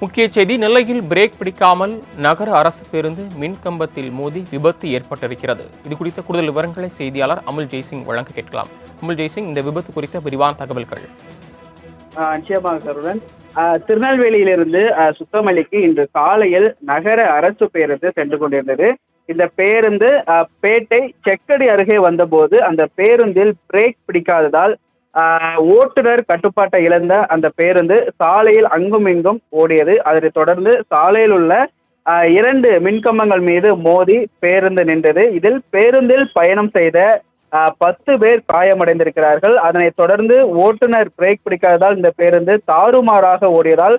முக்கிய செய்தி நெல்லையில் பிரேக் பிடிக்காமல் நகர அரசு பேருந்து மின்கம்பத்தில் மோதி விபத்து ஏற்பட்டிருக்கிறது. இது குறித்த கூடுதல் விவரங்களை செய்தியாளர் அமுல் ஜெய்சிங் வழங்க கேட்கலாம். அமுல் ஜெய்சிங் இந்த விபத்து குறித்த விரிவான தகவல்கள். நிச்சயமாக சருடன் திருநெல்வேலியிலிருந்து சுத்தமல்லிக்கு இன்று காலையில் நகர அரசு பேருந்து சென்று கொண்டிருந்தது. இந்த பேருந்து பேட்டை செக்கடி அருகே வந்தபோது அந்த பேருந்தில் பிரேக் பிடிக்காததால் ஓட்டுநர் கட்டுப்பாட்டை இழந்த அந்த பேருந்து சாலையில் அங்கும் இங்கும் ஓடியது. அதனைத் தொடர்ந்து சாலையில் உள்ள இரண்டு மின்கம்பங்கள் மீது மோதி பேருந்து நின்றது. இதில் பேருந்தில் பயணம் செய்த பத்து பேர் காயமடைந்திருக்கிறார்கள். அதனைத் தொடர்ந்து ஓட்டுநர் பிரேக் பிடிக்காததால் இந்த பேருந்து தாறுமாறாக ஓடியதால்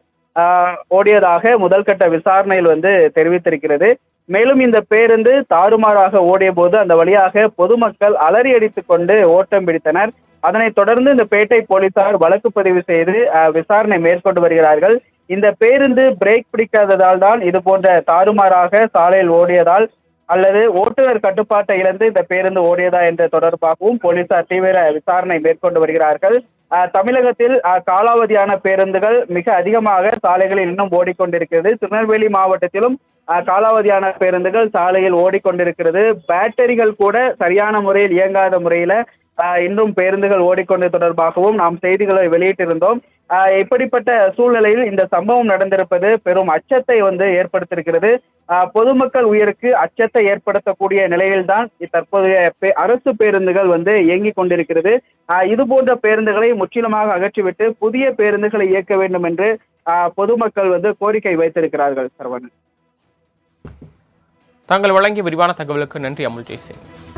ஓடியதாக முதல்கட்ட விசாரணையில் வந்து தெரிவித்திருக்கிறது. மேலும் இந்த பேருந்து தாறுமாறாக ஓடிய போது அந்த வழியாக பொதுமக்கள் அலறி அடித்துக் கொண்டு ஓட்டம் பிடித்தனர். அதனைத் தொடர்ந்து இந்த பேட்டை போலீசார் வழக்கு பதிவு செய்து விசாரணை மேற்கொண்டு வருகிறார்கள். இந்த பேருந்து பிரேக் பிடிக்காததால் தான் இது போன்ற தாறுமாறாக சாலையில் ஓடியதால் அல்லது ஓட்டுநர் கட்டுப்பாட்டை இழந்து இந்த பேருந்து ஓடியதா என்ற தொடர்பாகவும் போலீசார் தீவிர விசாரணை மேற்கொண்டு வருகிறார்கள். தமிழகத்தில் காலாவதியான பேருந்துகள் மிக அதிகமாக சாலைகளில் இன்னும் ஓடிக்கொண்டிருக்கிறது. திருநெல்வேலி மாவட்டத்திலும் காலாவதியான பேருந்துகள் சாலையில் ஓடிக்கொண்டிருக்கிறது. பேட்டரிகள் கூட சரியான முறையில் இயங்காத முறையில இன்னும் பேருந்துகள் ஓடிக்கொண்டு தொடர்பாகவும் நாம் செய்திகளை வெளியிட்டிருந்தோம். இப்படிப்பட்ட சூழ்நிலையில் இந்த சம்பவம் நடந்திருப்பது பெரும் அச்சத்தை வந்து ஏற்படுத்தியிருக்கிறது. பொதுமக்கள் உயிருக்கு அச்சத்தை ஏற்படுத்தக்கூடிய நிலையில்தான் தற்போதைய பே- அரசு பேருந்துகள் வந்து இயங்கிக் கொண்டிருக்கிறது. இது போன்ற பேருந்துகளை முற்றிலுமாக அகற்றிவிட்டு புதிய பேருந்துகளை இயக்க வேண்டும் என்று பொதுமக்கள் வந்து கோரிக்கை வைத்திருக்கிறார்கள் சரவணன். தாங்கள் வழங்கிய விரிவான தகவலுக்கு நன்றி அமுல் ஜெய்சிங்.